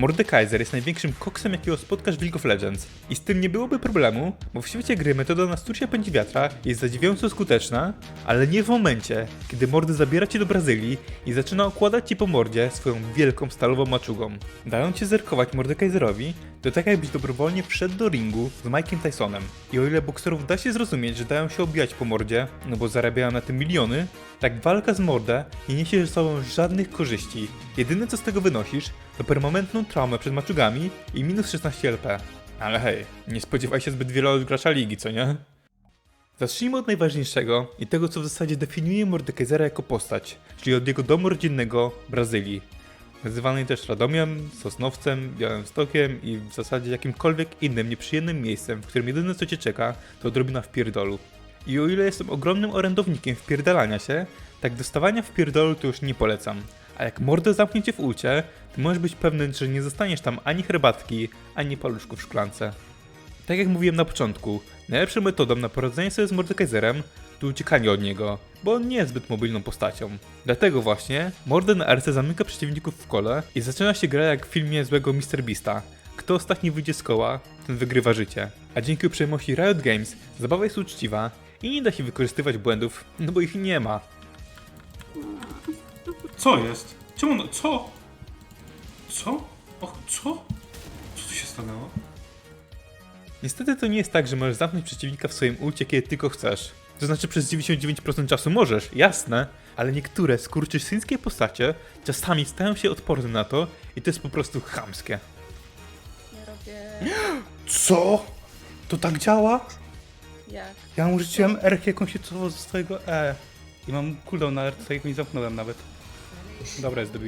Mordekaiser jest największym koksem, jakiego spotkasz w League of Legends. I z tym nie byłoby problemu, bo w świecie gry metoda na stucie pędzi wiatra jest zadziwiająco skuteczna, ale nie w momencie, kiedy Mordy zabiera cię do Brazylii i zaczyna okładać ci po mordzie swoją wielką stalową maczugą. Dają cię zerkować Mordekaiserowi, to tak jakbyś dobrowolnie wszedł do ringu z Mike'iem Tysonem. I o ile bokserów da się zrozumieć, że dają się obijać po mordzie, no bo zarabiają na tym miliony, tak walka z mordę nie niesie ze sobą żadnych korzyści. Jedyne co z tego wynosisz, to permanentną traumę przed maczugami i minus 16 LP. Ale hej, nie spodziewaj się zbyt wiele od gracza ligi, co nie? Zacznijmy od najważniejszego i tego, co w zasadzie definiuje Mordekaisera jako postać, czyli od jego domu rodzinnego Brazylii. Nazywanej też Radomiem, Sosnowcem, Białymstokiem i w zasadzie jakimkolwiek innym nieprzyjemnym miejscem, w którym jedyne co cię czeka, to odrobina wpierdolu. I o ile jestem ogromnym orędownikiem wpierdalania się, tak dostawania wpierdolu to już nie polecam. A jak mordę zamknięcie w ulcie, to możesz być pewny, że nie zostaniesz tam ani herbatki, ani paluszku w szklance. Tak jak mówiłem na początku, najlepszą metodą na poradzenie sobie z Mordekaiserem to uciekanie od niego, bo on nie jest zbyt mobilną postacią. Dlatego właśnie Morden na RC zamyka przeciwników w kole i zaczyna się gra jak w filmie złego Mr. Beasta. Kto ostatni wyjdzie z koła, ten wygrywa życie. A dzięki uprzejmości Riot Games zabawa jest uczciwa i nie da się wykorzystywać błędów, no bo ich nie ma. Co jest? Czemu no, co? Co? O, co? Co tu się stanęło? Niestety to nie jest tak, że możesz zamknąć przeciwnika w swoim ulcie, kiedy tylko chcesz. To znaczy przez 99% czasu możesz, jasne, ale niektóre skurczysyńskie postacie czasami stają się odporne na to i to jest po prostu chamskie. Ja robię... Co? To tak działa? Jak? Ja mu rzuciłem R jakąś ze swojego E. I mam cooldown na R, tego nie zamknąłem nawet. Dobra, jest.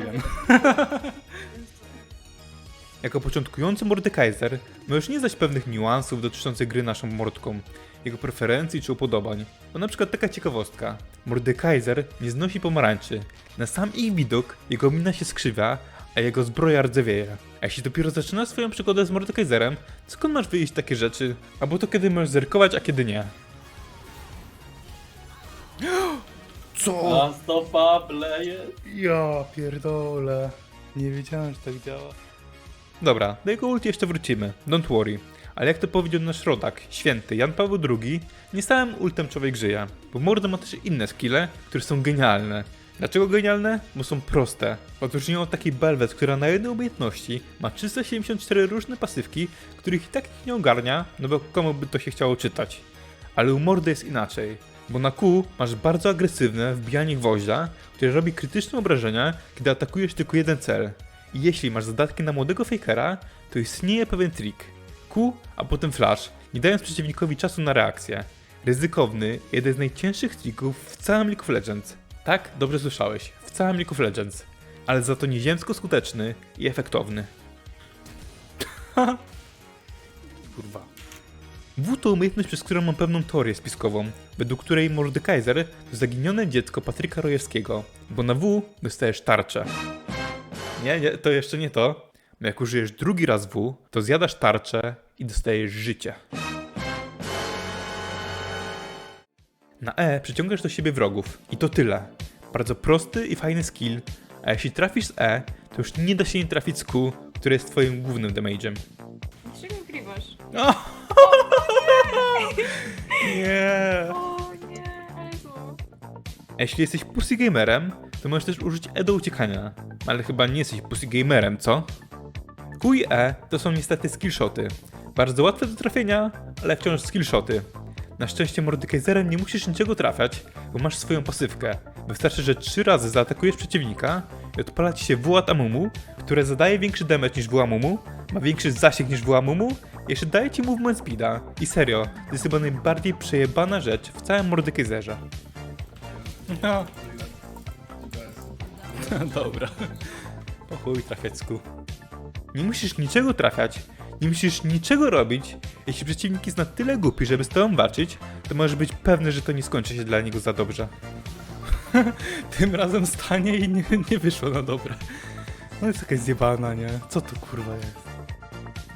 Jako początkujący Mordekaiser możesz nie znać pewnych niuansów dotyczących gry naszą mordką, jego preferencji czy upodobań. No na przykład taka ciekawostka. Mordekaiser nie znosi pomarańczy. Na sam ich widok jego mina się skrzywia, a jego zbroja rdzewieje. A jeśli dopiero zaczynasz swoją przygodę z Mordekaiserem, skąd masz wyjść takie rzeczy? Albo to kiedy możesz zerkować, a kiedy nie. Co? A stopa bleje. Ja pierdolę. Nie wiedziałem, że tak działa. Dobra, do jego ulti jeszcze wrócimy, don't worry. Ale jak to powiedział nasz rodak, święty Jan Paweł II, nie stałem ultem człowiek żyje, bo Mordo ma też inne skille, które są genialne. Dlaczego genialne? Bo są proste. Otóż nie od takiej Belwet, która na jednej umiejętności ma 374 różne pasywki, których i tak nikt nie ogarnia, no bo komu by to się chciało czytać. Ale u Mordy jest inaczej. Bo na Q masz bardzo agresywne wbijanie gwoździa, które robi krytyczne obrażenia, kiedy atakujesz tylko jeden cel. I jeśli masz zadatki na młodego fakera, to istnieje pewien trik. Q, a potem flash, nie dając przeciwnikowi czasu na reakcję. Ryzykowny, jeden z najcięższych trików w całym League of Legends. Tak, dobrze słyszałeś, w całym League of Legends. Ale za to nieziemsko skuteczny i efektowny. Kurwa. W to umiejętność, przez którą mam pewną teorię spiskową, według której Mordekaiser to zaginione dziecko Patryka Rojewskiego, bo na W dostajesz tarczę. Nie, nie, to jeszcze nie to. Bo Jak użyjesz drugi raz W, to zjadasz tarczę i dostajesz życie. Na E przyciągasz do siebie wrogów i to tyle. Bardzo prosty i fajny skill, a jeśli trafisz z E, to już nie da się nie trafić z Q, które jest twoim głównym damage'em. Dlaczego ukrywasz? Nie. O. A jeśli jesteś pussy gamerem, to możesz też użyć E do uciekania. Ale chyba nie jesteś pussy gamerem, co? Q i E to są niestety skillshoty. Bardzo łatwe do trafienia, ale wciąż skillshoty. Na szczęście Mordekaiserem nie musisz niczego trafiać, bo masz swoją pasywkę. Wystarczy, że trzy razy zaatakujesz przeciwnika i odpala ci się Wuat Amumu, które zadaje większy damage niż Wuamumu, ma większy zasięg niż Wuamumu jeszcze daje ci movement speeda. I serio, to jest chyba najbardziej przejebana rzecz w całym Mordekaiserze. No. Dobra. O chuj, trafiecku. Nie musisz niczego trafiać, nie musisz niczego robić. Jeśli przeciwnik jest na tyle głupi, żeby z tobą walczyć, to możesz być pewny, że to nie skończy się dla niego za dobrze. Tym razem stanie i nie, nie wyszło na dobre. No jest jakaś zjebana, nie? Co to kurwa jest?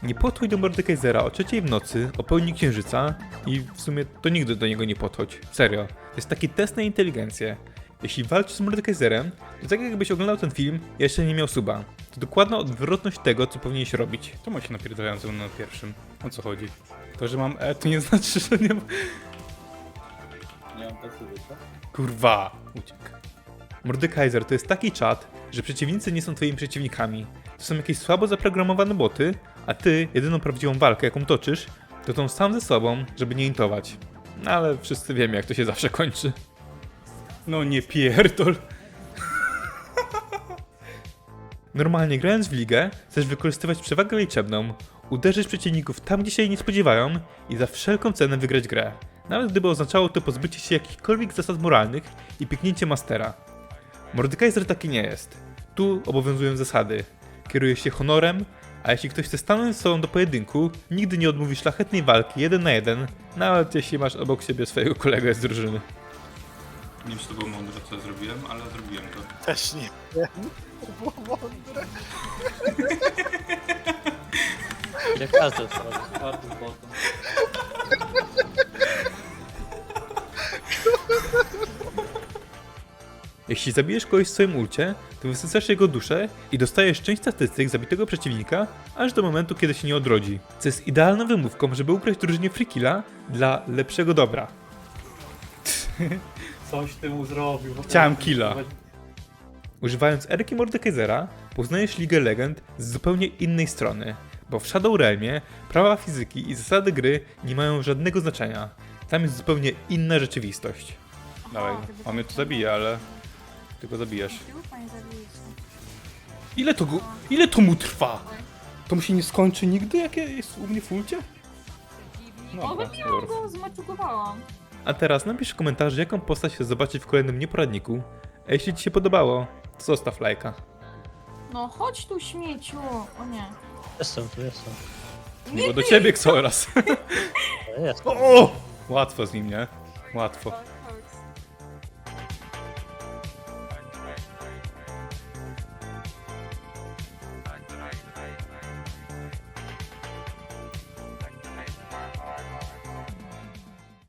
Nie podchodź do Mordekaisera o trzeciej w nocy, o pełni księżyca i w sumie to nigdy do niego nie podchodź. Serio. To jest taki test na inteligencję. Jeśli walczysz z Mordekaiserem, to tak jakbyś oglądał ten film i jeszcze nie miał suba. To dokładna odwrotność tego, co powinieneś robić. To ma się napierdalają ze mną na pierwszym. O co chodzi? To, że mam E, to nie znaczy, że nie ma... Nie mam pasywy, co? Kurwa! Uciekł. Mordekaiser to jest taki czat, że przeciwnicy nie są twoimi przeciwnikami. To są jakieś słabo zaprogramowane boty, a ty, jedyną prawdziwą walkę, jaką toczysz, to tą sam ze sobą, żeby nie intować. No ale wszyscy wiemy, jak to się zawsze kończy. No nie pierdol. Normalnie grając w ligę, chcesz wykorzystywać przewagę liczebną, uderzyć przeciwników tam, gdzie się jej nie spodziewają i za wszelką cenę wygrać grę. Nawet gdyby oznaczało to pozbycie się jakichkolwiek zasad moralnych i piknięcie mastera. Mordekaiser taki nie jest. Tu obowiązują zasady. Kierujesz się honorem, a jeśli ktoś chce stanąć z sobą do pojedynku, nigdy nie odmówi szlachetnej walki jeden na jeden, nawet jeśli masz obok siebie swojego kolegę z drużyny. Nie wiem, czy to było mądre, co zrobiłem, ale zrobiłem to. Też nie. To było mądre. Jak każdy to robi. Jeśli zabijesz kogoś w swoim ulcie, to wysycasz jego duszę i dostajesz część statystyk zabitego przeciwnika, aż do momentu, kiedy się nie odrodzi. Co jest idealną wymówką, żeby ukraść drużynie Frikilla dla lepszego dobra. Coś ty mu zrobił. Chciałem killa. Używając Erki Mordekaisera, poznajesz Ligę Legend z zupełnie innej strony, bo w Shadow Realmie prawa fizyki i zasady gry nie mają żadnego znaczenia. Tam jest zupełnie inna rzeczywistość. Dawaj, on mnie tu zabija, ale... Ty go zabijasz. Ile to go... Ile to mu trwa? To mu się nie skończy nigdy, jak jest u mnie w ulcie? O, Dobra, wybiłam dobra. go, zmaczugowałam. A teraz napisz w komentarzu, jaką postać chcesz zobaczyć w kolejnym nieporadniku. A jeśli Ci się podobało, to zostaw lajka. No chodź tu śmieciu. O nie. Jestem tu, jestem. Miło do ciebie, Xoras. Jestem. O! Łatwo z nim, nie? Łatwo.